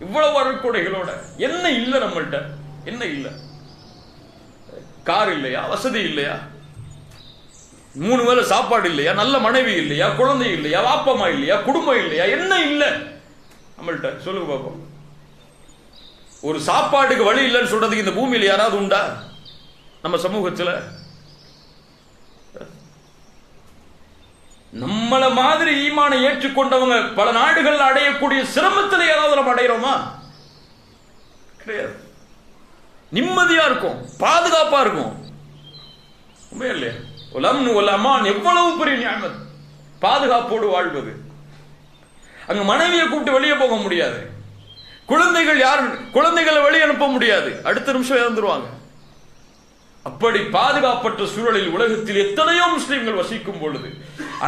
இவ்வளவு அருட்கொடைகளோட என்ன இல்லை நம்மள்கிட்ட என்ன இல்லை? கார் இல்லையா? வசதி இல்லையா? மூணு வேலை சாப்பாடு இல்லையா? நல்ல மனைவி இல்லையா? குழந்தை இல்லையா? வாப்பமா இல்லையா? குடும்பம் இல்லையா? என்ன இல்லை? நம்மள்கிட்ட சொல்லுங்க பாப்போம். ஒரு சாப்பாட்டுக்கு வழி இல்லைன்னு சொல்றதுக்கு இந்த பூமியில் யாராவது உண்டா? நம்ம சமூகத்தில்? நம்மள மாதிரி ஈமானை ஏற்றுக்கொண்டவங்க பல நாடுகள் அடையக்கூடிய சிரமத்தில் ஏதாவது நம்ம அடைகிறோமா கிடையாது. நிம்மதியா இருக்கும் பாதுகாப்பா இருக்கும். உண்மையா இல்லையா? உலம் உலமான் எவ்வளவு பெரிய ஞாபகம் பாதுகாப்போடு வாழ்வது. அங்க மனைவியை கூப்பிட்டு வெளியே போக முடியாது. குழந்தைகள் யார் குழந்தைகளை வெளியே அனுப்ப முடியாது. அடுத்த நிமிஷம் இறந்துருவாங்க. அப்படி பாதுகாப்பற்ற சூழலில் உலகத்தில் எத்தனையோ முஸ்லிம்கள் வசிக்கும் பொழுது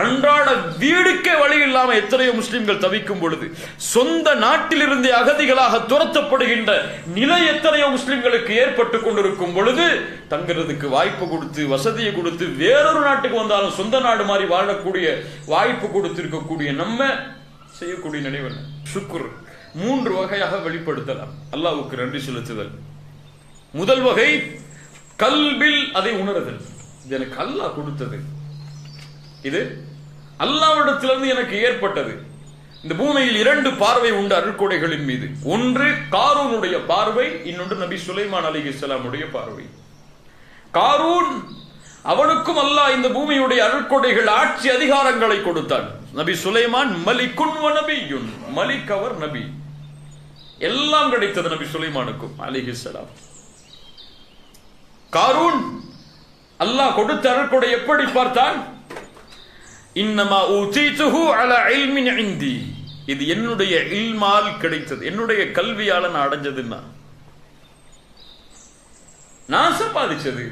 அன்றாட வீடுக்கே வழி இல்லாமல் எத்தனையோ முஸ்லிம்கள் தவிக்கும் பொழுது சொந்த நாட்டிலிருந்து அகதிகளாக துரத்தப்படுகின்ற நிலை எத்தனையோ முஸ்லிம்களுக்கு ஏற்பட்டு கொண்டிருக்கும் பொழுது தங்குறதுக்கு வாய்ப்பு கொடுத்து வசதியை கொடுத்து வேறொரு நாட்டுக்கு வந்தாலும் சொந்த நாடு மாதிரி வாழக்கூடிய வாய்ப்பு கொடுத்திருக்கக்கூடிய நம்ம செய்யக்கூடிய நினைவு சுக்குர் மூன்று வகையாக வெளிப்படுத்தலாம். அல்லாவுக்கு நன்றி செலுத்துதல். முதல் வகை கல்பில் அதை உணருதல். இது எனக்கு அல்லாஹ் கொடுத்தது. இது அல்லாவிடத்திலிருந்து எனக்கு ஏற்பட்டது. இந்த பூமியில் இரண்டு பார்வை உண்டு அருட்கொடைகளின் மீது. ஒன்று காரூனுடைய பார்வை இன்னொன்று நபி சுலைமான் அலி இஸ்லாமுடைய பார்வை. காரூன் அவனுக்கும் அல்லாஹ் இந்த பூமியுடைய அருட்கொடைகள் ஆட்சி அதிகாரங்களை கொடுத்தான். நபி சுலைமான் மலிக்குன் வ நபியுன். மலிக் அவர் நபி. எல்லாம் கிடைத்தது நபி சுலைமானுக்கும் அலிஹிஸ்லாம் காரூன் அல்லாஹ் கொடுத்த அருட்கொடை எப்படி பார்த்தான்? இன்னமா ஊதீதுஹு அலா இல்மின் இந்தி. இது என்னுடைய இல்மால் கிடைத்தது. என்னுடைய கல்வியால நான் அடைஞ்சதுன்னா. நான் சம்பாதிச்சது.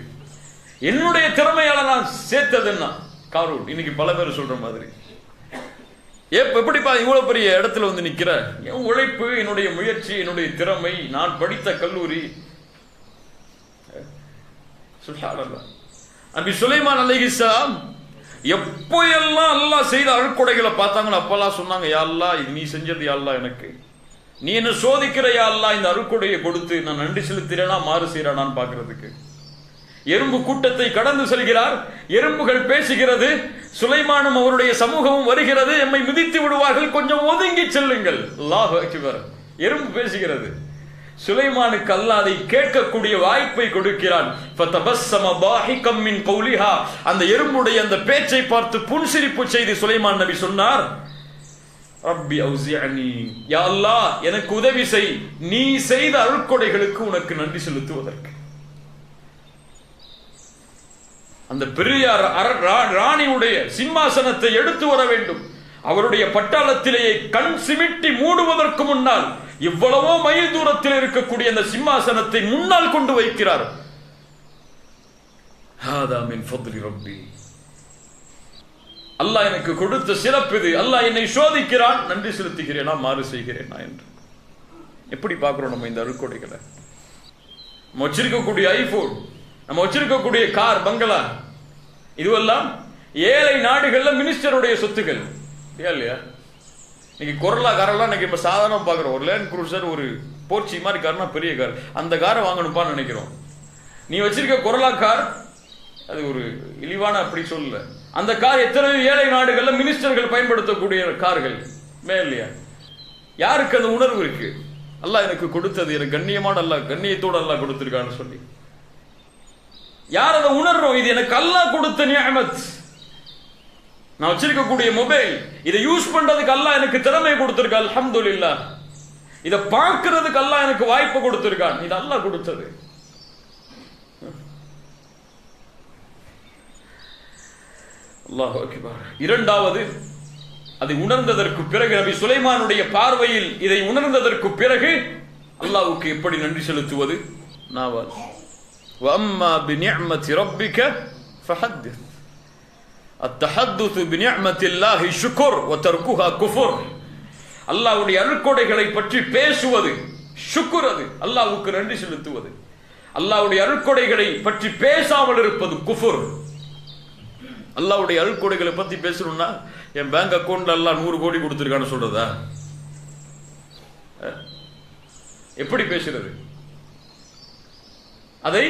என்னுடைய திறமையால நான் சேர்த்ததுன்னா. காரூன் இன்னைக்கு பல பேர் சொல்ற மாதிரி. ஏப் எப்படிப்பா இவ்வளவு பெரிய இடத்துல வந்து நிக்கிற? என் உழைப்பு என்னுடைய முயற்சி என்னுடைய திறமை. நான் படித்த கல்லூரி நபி சுலைமான் அலைஹிஸ்ஸலாம் எப்போ எல்லாம் அல்லாஹ் செய்த அழுக்குடைகளை பார்த்தாங்களோ அப்பெல்லாம் சொன்னாங்க யாழ்லா இது நீ செஞ்சது யாழ்லா எனக்கு. நீ என்ன சோதிக்கிற யாழ்லா இந்த அருட்கொடையை கொடுத்து நான் நன்றி செலுத்துறேனா மாறு செய்யறானான்னு பார்க்கறதுக்கு. எறும்பு கூட்டத்தை கடந்து செல்கிறார் எறும்புகள் பேசுகிறது சுலைமானும் அவருடைய சமூகமும் வருகிறது எம்மை மிதித்து விடுவார்கள் கொஞ்சம் ஒதுங்கி செல்லுங்கள். அல்லாஹ் எறும்பு பேசுகிறது. சுலைமானுக்கு அல்லாஹ் அதை கேட்கக்கூடிய வாய்ப்பை கொடுக்கிறான். அந்த எறும்புடைய அந்த பேச்சை பார்த்து புன்சிரிப்பு செய்து சுலைமான் நபி சொன்னார் ரப்பி அவுசியனி யா அல்லாஹ் எனக்கு உதவி செய். நீ செய்த அருட்கொடைகளுக்கு உனக்கு நன்றி செலுத்துவதற்கு. அந்த பெரிய ராணியுடைய சிம்மாசனத்தை எடுத்து வர வேண்டும். அவருடைய பட்டாளத்திலேயே கண் சிமிட்டி மூடுவதற்கு முன்னால் எவ்வளவோ மைல் தூரத்தில் இருக்கக்கூடிய அந்த சிம்மாசனத்தை முன்னால் கொண்டு வைக்கிறார். ஹாதா மின் அல்லாஹ் எனக்கு கொடுத்த சிறப்பு இது. அல்லாஹ் என்னை சோதிக்கிறான். நன்றி செலுத்துகிறேனா. மாறு செய்கிறேனா என்று. எப்படி பார்க்கிறோம் நம்ம இந்த அருக்கொடைகளை? நம்ம வச்சிருக்கக்கூடிய ஐபோன் நம்ம வச்சிருக்கக்கூடிய கார் பங்களா இதுவெல்லாம் ஏழை நாடுகள்ல மினிஸ்டருடைய சொத்துக்கள். இல்லையா? இன்னைக்கு கொரலா காரெல்லாம் இன்னைக்கு இப்ப சாதாரண பாக்குறோம் ஒரு லேண்ட் குரூசர் ஒரு போர்ச்சி மாதிரி கார்னா பெரிய கார். அந்த காரை வாங்கணும்ப்பான்னு நினைக்கிறோம். நீ வச்சிருக்க கொரலா கார் அது ஒரு இழிவான அப்படி சொல்லல. அந்த கார் எத்தனை ஏழை நாடுகள்ல மினிஸ்டர்கள் பயன்படுத்தக்கூடிய கார்கள். மே இல்லையா? யாருக்கு அந்த உணர்வு இருக்கு? அல்லாஹ் எனக்கு கொடுத்தது எனக்கு கண்ணியமான அல்லாஹ் கண்ணியத்தோடு அல்லாஹ் கொடுத்துருக்கான்னு சொல்லி. யார் அதை உணர்றோம்? இது எனக்கு அல்லாஹ் கொடுத்த நியமத். நான் வச்சிருக்கக்கூடிய மொபைல் இதை யூஸ் பண்றதுக்கு அல்லா எனக்கு திறமை கொடுத்திருக்கா அலமது இல்லா இதை பார்க்கறதுக்கு அல்லா எனக்கு வாய்ப்பு கொடுத்திருக்கான். இது அல்லா கொடுத்தது. இரண்டாவது அதை உணர்ந்ததற்கு பிறகு நபி சுலைமானுடைய பார்வையில் இதை உணர்ந்ததற்கு பிறகு அல்லாவுக்கு எப்படி நன்றி செலுத்துவது? நாவால். வம்மா பி நிஅமத்தி ரப்பிக்க ஃபஹத்தித். அத்தஹத்துசு பினியமத்தில்லாஹி ஷுக்குர் ஒத்தருக்குஹா குஃபுர். அல்லாவுடைய அருட்கொடைகளை பற்றி பேசுவது ஷுக்குர் அது. அல்லாவுக்கு நன்றி செலுத்துவது. அல்லாவுடைய அருட்கொடைகளை பற்றி பேசாமல் இருப்பது குஃபுர். அல்லாவுடைய அருட்கொடைகளை பற்றி பேசணும்னா என் பேங்க் அக்கௌண்ட்ல எல்லாம் நூறு கோடி கொடுத்துருக்கான்னு சொல்றதா? எப்படி பேசுறது? அதை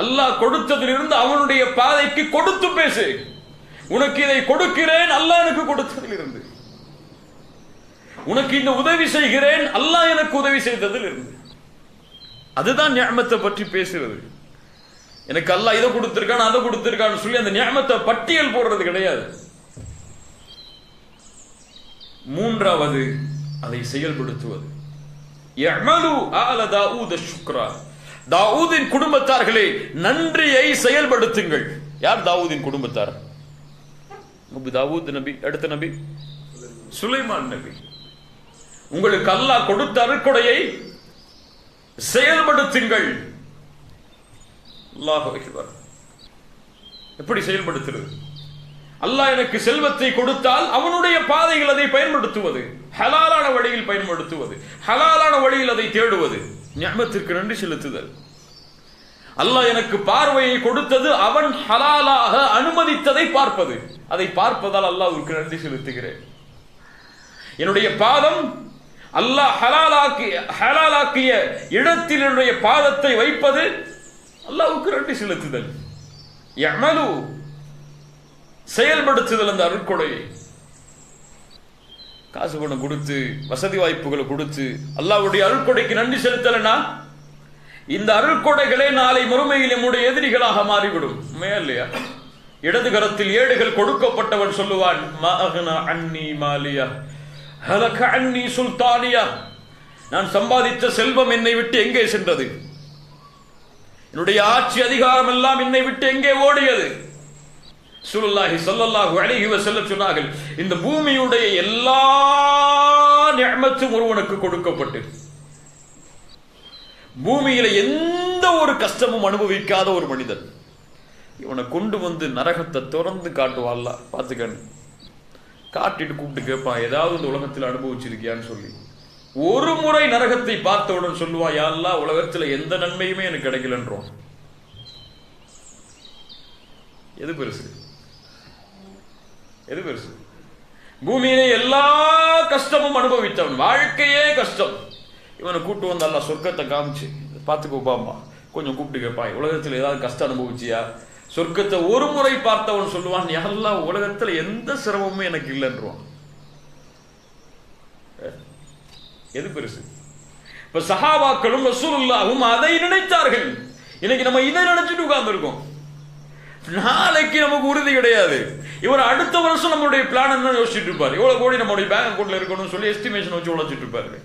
அல்லாஹ் கொடுத்ததிலிருந்து அவனுடைய பாதைக்கு கொடுத்து பேசு. உனக்கு இதை கொடுக்கிறேன் அல்லாஹ் எனக்கு கொடுத்ததிலிருந்து. உனக்கு இந்த உதவி செய்கிறேன் அல்லாஹ் எனக்கு உதவி செய்ததில் இருந்து அதுதான் ஞாபகத்தை பற்றி பேசுறது. எனக்கு அல்லாஹ் இதை கொடுத்திருக்கான் அதை கொடுத்திருக்கான்னு சொல்லி அந்த ஞாபகத்தை பட்டியல் போடுறது கிடையாது. மூன்றாவது அதை செயல்படுத்துவது. எமலு ஆலதா ஊத சுக்ரா தாவூதின் குடும்பத்தார்களே நன்றியை செயல்படுத்துங்கள். யார் தாவூதின் குடும்பத்தார்? தாவூத் நபி அடுத்த நபி? சுலைமான் நபி. உங்களுக்கு அல்லாஹ் கொடுத்த அருட்கொடையை செயல்படுத்துங்கள். எப்படி செயல்படுத்துறது? அல்லாஹ் எனக்கு செல்வத்தை கொடுத்தால் அவனுடைய பாதையில் அதை பயன்படுத்துவது. ஹலாலான வழியில் பயன்படுத்துவது. ஹலாலான வழியில் அதை தேடுவது. ஞாபகத்திற்கு நன்றி செலுத்துதல். அல்லாஹ் எனக்கு பார்வையை கொடுத்தது அவன் ஹலாலாக அனுமதித்ததை பார்ப்பது. அதை பார்ப்பதால் அல்லாஹ்வுக்கு நன்றி செலுத்துகிறேன். என்னுடைய பாதம் அல்லாஹ் ஹலாலாக்கி ஹலாலாக்கிய இடத்தில் என்னுடைய பாதத்தை வைப்பது அல்லாஹ்வுக்கு நன்றி செலுத்துதல். எமலு செயல்படுத்துதல் அந்த அருட்கொடையை. காசு பணம் கொடுத்து வசதி வாய்ப்புகளை கொடுத்து அல்லாவுடைய அருள்கொடைக்கு நன்றி செலுத்தலைனா? இந்த அருள்கொடைகளே நாளை மறுமையில் நம்முடைய எதிரிகளாக மாறிவிடும். உண்மையா இல்லையா? இடது கரத்தில் ஏடுகள் கொடுக்கப்பட்டவன் சொல்லுவான் அன்னி மாலியா அன்னி சுல்தானியா. நான் சம்பாதித்த செல்வம் என்னை விட்டு எங்கே சென்றது? என்னுடைய ஆட்சி அதிகாரம் எல்லாம் என்னை விட்டு எங்கே ஓடியது? சுலுல்லாஹி சொல்லல்லாஹு அழகிவ செல்ல சொன்னார்கள் இந்த பூமியுடைய எல்லா நியமத்தும் ஒருவனுக்கு கொடுக்கப்பட்டு பூமியில எந்த ஒரு கஷ்டமும் அனுபவிக்காத ஒரு மனிதன் இவனை கொண்டு வந்து நரகத்தை திறந்து காட்டுவாள்ல பார்த்துக்கணும் காட்டிட்டு கூப்பிட்டு கேட்பான் ஏதாவது இந்த உலகத்தில் அனுபவிச்சிருக்கியான்னு சொல்லி. ஒரு முறை நரகத்தை பார்த்தவுடன் சொல்லுவா யாழ்லா உலகத்துல எந்த நன்மையுமே எனக்கு கிடைக்கலன்றோம். எது பெருசு? எது பெருசு? பூமியிலே எல்லா கஷ்டமும் அனுபவித்தவன். வாழ்க்கையே கஷ்டம். இவனை கூட்டு வந்து அல்ல சொர்க்கத்தை காமிச்சு பார்த்துக்கோ கொஞ்சம் கூப்பிட்டு கேட்பான் உலகத்தில் ஏதாவது கஷ்டம் அனுபவிச்சியா? சொர்க்கத்தை ஒரு முறை பார்த்தவன் சொல்லுவான் எல்லாம் உலகத்தில் எந்த சிரமமும் எனக்கு இல்லைன்றான் எது பெருசு? இப்ப சஹாபாக்களும் ரசூலுல்லாவும் அதை நினைத்தார்கள். இன்னைக்கு நம்ம இதை நினைச்சிட்டு உட்கார்ந்துருக்கோம். நாளைக்கு நமக்கு உறுதி கிடையாது. இவர் அடுத்த வருஷம் நம்மளுடைய பிளான் என்ன யோசிச்சுட்டு இருப்பார். இவ்வளவு கோடி நம்மளுடைய பேங்க் அக்கௌண்ட்ல இருக்கணும்னு சொல்லி எஸ்டிமேஷன் வச்சு உழைச்சிட்டு இருப்பாரு.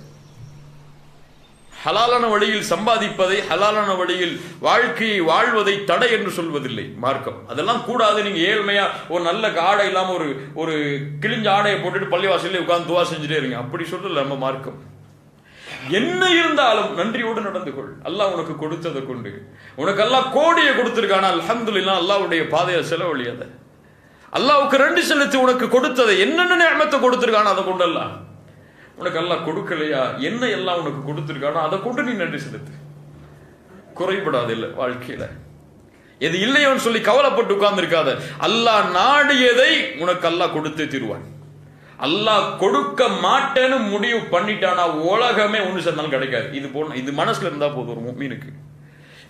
ஹலாலான வழியில் சம்பாதிப்பதை ஹலாலான வழியில் வாழ்க்கையை வாழ்வதை தடை என்று சொல்வதில்லை. மார்க்கம். அதெல்லாம் கூடாது. நீங்க ஏழ்மையா ஒரு நல்ல ஆடை இல்லாம ஒரு ஒரு கிழிஞ்ச ஆடையை போட்டுட்டு பள்ளிவாசல்ல உட்கார்ந்து துவா செஞ்சுட்டே இருங்க. அப்படி சொல்லல நம்ம மார்க்கம். என்ன இருந்தாலும் நன்றியோடு நடந்து கொள். அல்லாஹ் உனக்கு கொடுத்ததை கொண்டு. உனக்கு எல்லாம் கோடியை கொடுத்துருக்கானா. அல்ஹம்துலில்லாஹ் அல்லாவுடைய பாதையை செலவழியாத. அல்லாவுக்கு ரெண்டு செலுத்தி உனக்கு கொடுத்ததை என்னென்ன நியமத்தை கொடுத்துருக்கானோ அதை கொண்டு எல்லாம் உனக்கு எல்லாம் கொடுக்கலையா? என்ன எல்லாம் உனக்கு கொடுத்துருக்கானோ அதை கொண்டு நீ நன்றி செலுத்து. குறைபடாது இல்லை வாழ்க்கையில. எது இல்லையோன்னு சொல்லி கவலைப்பட்டு உட்கார்ந்திருக்காத. அல்லாஹ் நாடியதை உனக்கு அல்லாஹ் கொடுத்தே தீருவான். அல்லாஹ் கொடுக்க மாட்டேன்னு முடிவு பண்ணிட்டானா உலகமே ஒன்று சேர்ந்தாலும் கிடைக்காது. இது போன இது மனசுல இருந்தா போதும் ஒரு மீனுக்கு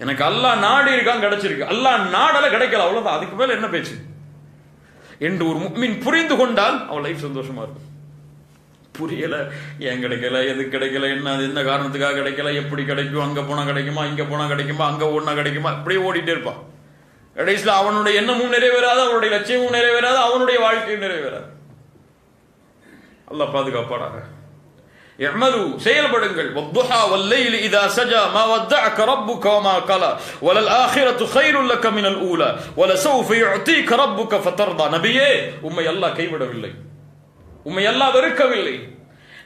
எனக்கு அல்லாஹ் நாடி இருக்கான்னு கிடைச்சிருக்கு. அல்லாஹ் நாடல கிடைக்கல. அவ்வளவுதான். அதுக்கு மேல என்ன பேச்சு? என்று ஒரு மீன் புரிந்து கொண்டால் அவள் லைஃப் சந்தோஷமா இருக்கும். புரியல ஏன் கிடைக்கல எது கிடைக்கல என்ன அது எந்த காரணத்துக்காக கிடைக்கல எப்படி கிடைக்கும் அங்க போனா கிடைக்குமா இங்க போனா கிடைக்குமா அங்க ஓடினா கிடைக்குமா இப்படியே ஓடிட்டே இருப்பான். கடைசியில் அவனுடைய எண்ணமும் நிறைவேறாது அவனுடைய லட்சியமும் நிறைவேறாது அவனுடைய வாழ்க்கையும் நிறைவேறாது. அல்ல பாதுகாப்பாடாக இஅமலு செயல்படுங்கள். வத்துஹா வல்லைலி இதா சஜா மா வத்தஅக ரப்புக வமா கலா வலல் ஆখিরাতু கைருல் லக மினல் ஊலா வலசௌஃப யுஅதீக ரப்புக ஃபதர்தா நபியே உம்மை அல்லாஹ் கைவிடவில்லை. உம்மை அல்லாஹ் வெறுக்கவில்லை.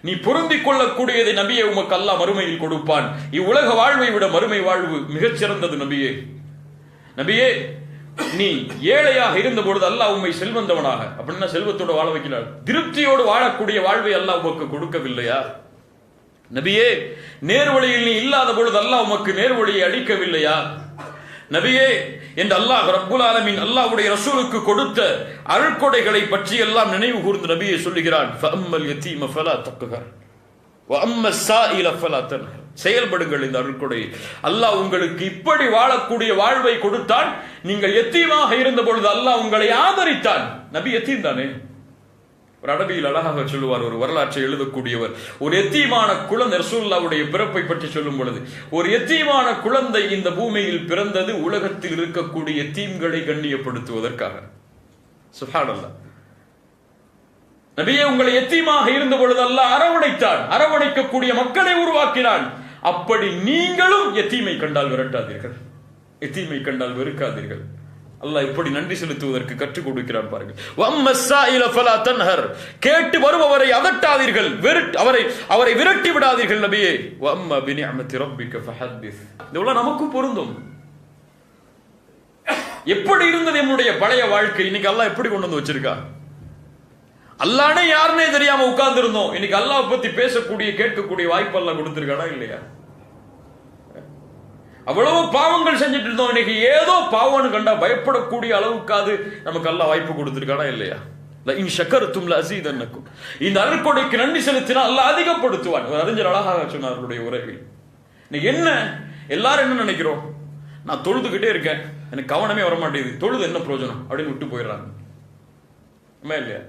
நீ பொருந்திக் கொள்ளக்கூடியதை நபியே உமக்கு அல்லாஹ் மறுமையில் கொடுப்பான். இவ்வுலக வாழ்வை விட மறுமை வாழ்வு மிகச்சிறந்தது நபியே. நபியே நீ ஏழையாக இருந்தபொழுது அல்லாஹ் உம்மை செல்வந்தவனாக. அப்படின்னா செல்வத்தோட வாழ வைக்கிறார்? திருப்தியோடு வாழக்கூடிய வாழ்வை அல்லாஹ் உமக்கு கொடுக்கவில்லையா? நபியே நேர்வழியில் நீ இல்லாத பொழுது அல்லாஹ் உமக்கு நேர்வழியை அளிக்கவில்லையா? நபியே என்று அல்லாஹ் ரப்புல் ஆலமின் அல்லாஹ்வுடைய ரசூலுக்கு கொடுத்த அருட்கொடைகளை பற்றி எல்லாம் நினைவு கூர்ந்து நபியை சொல்லுகிறான் ஃபஅம்மல் யதீம ஃபலா தக்குகர் வஅம்ம ஸாயில ஃபலா தன்ஹர். செயல்படுங்கள் இந்த அருட்கொடை அல்லாஹ் உங்களுக்கு இப்படி வாழக்கூடிய வாழ்வை கொடுத்தான். நீங்கள் எத்தீமாக இருந்த பொழுது அல்லாஹ் உங்களை ஆதரித்தான். நபி எத்தீம் தானே? ஒரு அரபியில் அழகாக சொல்லுவார் ஒரு வரலாற்றை எழுதக்கூடியவர். ஒரு எத்தீமான குழந்தை ரசூல்லாவுடைய பிறப்பை பற்றி சொல்லும் பொழுது ஒரு எத்தீமான குழந்தை இந்த பூமியில் பிறந்தது உலகத்தில் இருக்கக்கூடிய தீம்களை கண்ணியப்படுத்துவதற்காக. சுஹானல்லாஹ். நபியே உங்களை எத்தீமாக இருந்த பொழுது அல்ல அரவணைத்தான். அரவணைக்கக்கூடிய மக்களை உருவாக்கினான். அப்படி நீங்களும் எத்தீமை கண்டால் விரட்டாதீர்கள். எத்தீமை கண்டால் வெறுக்காதீர்கள். அல்லாஹ் இப்படி நன்றி செலுத்துவதற்கு கற்றுக் கொடுக்கிறான் பாருங்கள். வம்ம ஃபலா தன்ஹர். கேட்டு வருபவரை அதட்டாதீர்கள். வெறுட் அவரை அவரை விரட்டி விடாதீர்கள் நபியே. வம்ம பினிஅமத்தி ரப்பிக ஃபஹத்திஸ். இதெல்லாம் நமக்கும் பொருந்தும். எப்படி இருந்தது என்னுடைய பழைய வாழ்க்கை? இன்னைக்கு அல்லாஹ் எப்படி கொண்டு வந்து வச்சிருக்கா? அல்லானே யாருன்னே தெரியாம உட்கார்ந்து இருந்தோம் இன்னைக்கு அல்லாஹ் பத்தி பேசக்கூடிய கேட்கக்கூடிய வாய்ப்பு எல்லாம் இல்லையா? அவ்வளவு பாவங்கள் செஞ்சுட்டு இருந்தோம். இன்னைக்கு ஏதோ பாவம்னு கண்டா பயப்படக்கூடிய அளவுக்காது நமக்கு அல்லாஹ் வாய்ப்பு கொடுத்துருக்கானா இல்லையா? இன் ஷக்கருத்தும் அசீதன்னக்கும். இந்த அருட்கொடைக்கு நன்றி செலுத்தினால் எல்லாம் அதிகப்படுத்துவான். ஒரு அறிஞர் அழகாக சொன்னார் அவருடைய உரையில். இன்னைக்கு என்ன? எல்லாரும் என்ன நினைக்கிறோம்? நான் தொழுதுகிட்டே இருக்கேன். எனக்கு கவனமே வர மாட்டேங்குது தொழுது என்ன பிரயோஜனம்? அப்படின்னு விட்டு போயிடுறாங்க. உண்மை இல்லையா?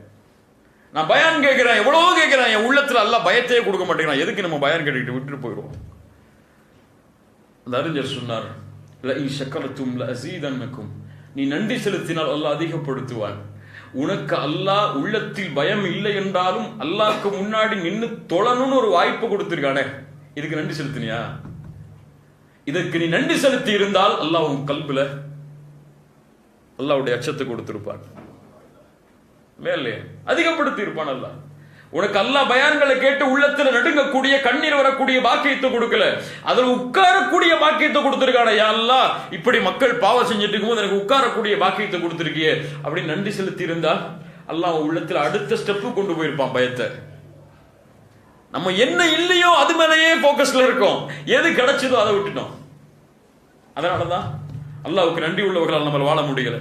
நான் பயான் கேட்கிறேன் எவ்வளவோ கேட்கிறேன். என் உள்ளத்துல எல்லாம் பயத்தையே கொடுக்க மாட்டேங்கிறான். எதுக்கு நம்ம பயான் கேட்டுக்கிட்டு விட்டுட்டு போயிடுவோம்? அந்த அறிஞர் சொன்னார் "லஇன் ஷக்கரத்தும் லஅஸீதன்னக்கும்." நீ நன்றி செலுத்தினால் அல்லாஹ் அதிகப்படுத்துவான். உனக்கு அல்லாஹ் உள்ளத்தில் பயம் இல்லை என்றாலும் அல்லாஹ்க்கு முன்னாடி நின்னு தொழணும்னு ஒரு வாய்ப்பு கொடுத்துருக்கானே. இதுக்கு நன்றி செலுத்தினியா? இதற்கு நீ நன்றி செலுத்தி இருந்தால் அல்லாஹ் உன் கல்புல அல்லாவுடைய அச்சத்தை கொடுத்திருப்பான். மேலே அதிகப்படுத்தி இருப்பான் அல்லாஹ். உனக்கு அல்லாஹ் பயான்களை கேட்டு உள்ளத்துல நடுங்கக்கூடிய கண்ணீர் வரக்கூடிய பாக்கியத்தை கொடுக்கல. அதுல உட்காரக்கூடிய பாக்கியத்தை கொடுத்துருக்கான யா இப்படி மக்கள் பாவம் செஞ்சுட்டு இருக்கும்போது எனக்கு உட்காரக்கூடிய பாக்கியத்தை கொடுத்துருக்கிய. அப்படின்னு நன்றி செலுத்தி இருந்தால் அல்லாஹ் உள்ளத்துல அடுத்த ஸ்டெப்பு கொண்டு போயிருப்பான் பயத்தை. நம்ம என்ன இல்லையோ அது மேலேயே போக்கஸ்ல இருக்கோம். எது கிடைச்சதோ அதை விட்டுட்டோம். அதனாலதான் அல்லாவுக்கு நன்றி உள்ளவர்களால் நம்ம வாழ முடியலை.